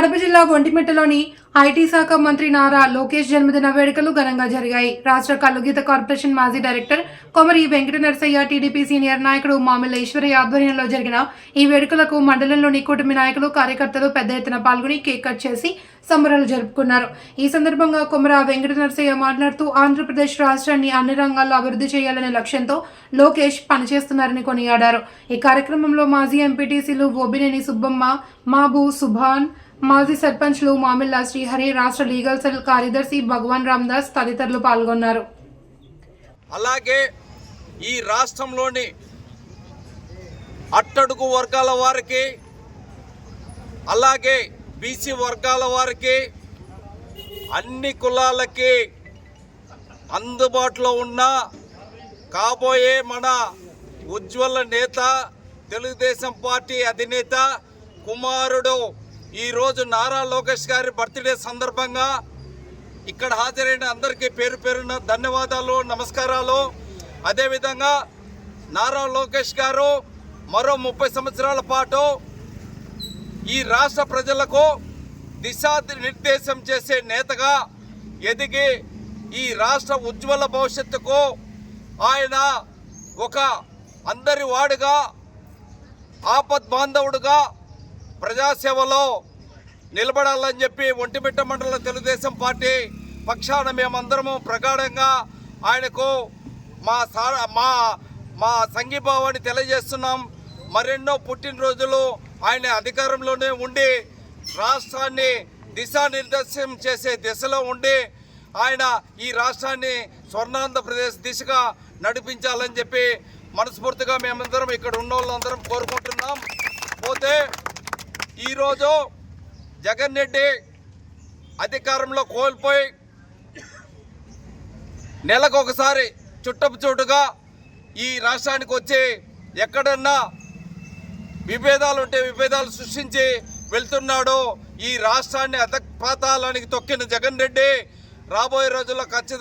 కడప జిల్లా ఒంటిమిట్టలోని ఐటీ శాఖ మంత్రి నారా లోకేష్ జన్మదిన వేడుకలు ఘనంగా జరిగాయి. రాష్ట్ర కల్లుగీత కార్పొరేషన్ మాజీ director Komari Venkata Narasaiah TDP senior నాయకుడు మామిల ఈశ్వరయ్య ఆధ్వర్యంలో జరిగిన ఈ వేడుకలకు మండలంలోని కూటమి నాయకులు కార్యకర్తలు పెద్ద ఎత్తున పాల్గొని కేక్ కట్ చేసి సంబరాలు జరుపుకున్నారు. ఈ సందర్భంగా కొమర వెంకట నరసయ్య మాట్లాడుతూ ఆంధ్రప్రదేశ్ రాష్ట్రాన్ని అన్ని రంగాల్లో అభివృద్ధి చేయాలనే లక్ష్యంతో లోకేష్ పనిచేస్తున్నారని కొనియాడారు. ఈ కార్యక్రమంలో మాజీ ఎంపీటీసీలు ఓబినేని సుబ్బమ్మ మాబు సుభాన్ మాజీ సర్పంచ్లు మామిల్లా శ్రీహరి రాష్ట్ర లీగల్ సెల్ కార్యదర్శి భగవాన్ రామ్దాస్ తదితరులు పాల్గొన్నారు. అలాగే ఈ రాష్ట్రంలోని అట్టడుగు వర్గాల వారికి అలాగే బీసీ వర్గాల వారికి అన్ని కులాలకి అందుబాటులో ఉన్న కాబోయే మన ఉజ్వల నేత తెలుగుదేశం పార్టీ అధినేత కుమారుడు ఈరోజు నారా లోకేష్ గారి బర్త్డే సందర్భంగా ఇక్కడ హాజరైన అందరికీ పేరు పేరున ధన్యవాదాలు నమస్కారాలు. అదేవిధంగా నారా లోకేష్ గారు మరో ముప్పై సంవత్సరాల పాటు ఈ రాష్ట్ర ప్రజలకు దిశా నిర్దేశం చేసే నేతగా ఎదిగి ఈ రాష్ట్ర ఉజ్వల భవిష్యత్తుకు ఆయన ఒక అందరి వాడుగా ఆపద్ బాంధవుడుగా ప్రజాసేవలో నిలబడాలని చెప్పి ఒంటిమిట్ట మండల తెలుగుదేశం పార్టీ పక్షాన మేమందరము ప్రగాఢంగా ఆయనకు మా సార మా మా సంఘీభావాన్ని తెలియజేస్తున్నాం. మరెన్నో పుట్టినరోజులు ఆయన అధికారంలోనే ఉండి రాష్ట్రాన్ని దిశానిర్దేశం చేసే దిశలో ఉండి ఆయన ఈ రాష్ట్రాన్ని స్వర్ణాంధ్రప్రదేశ్ దిశగా నడిపించాలని చెప్పి మనస్ఫూర్తిగా మేమందరం ఇక్కడ ఉన్న వాళ్ళందరం కోరుకుంటున్నాం. పోతే ఈరోజు జగన్ రెడ్డి అధికారంలో కోల్పోయి నెలకు ఒకసారి చుట్టపు చోటుగా ఈ రాష్ట్రానికి వచ్చి ఎక్కడన్నా విభేదాలు ఉంటే విభేదాలు సృష్టించి వెళ్తున్నాడు. ఈ రాష్ట్రాన్ని అధపాతాలానికి తొక్కిన జగన్ రెడ్డి రాబోయే రోజుల్లో ఖచ్చితంగా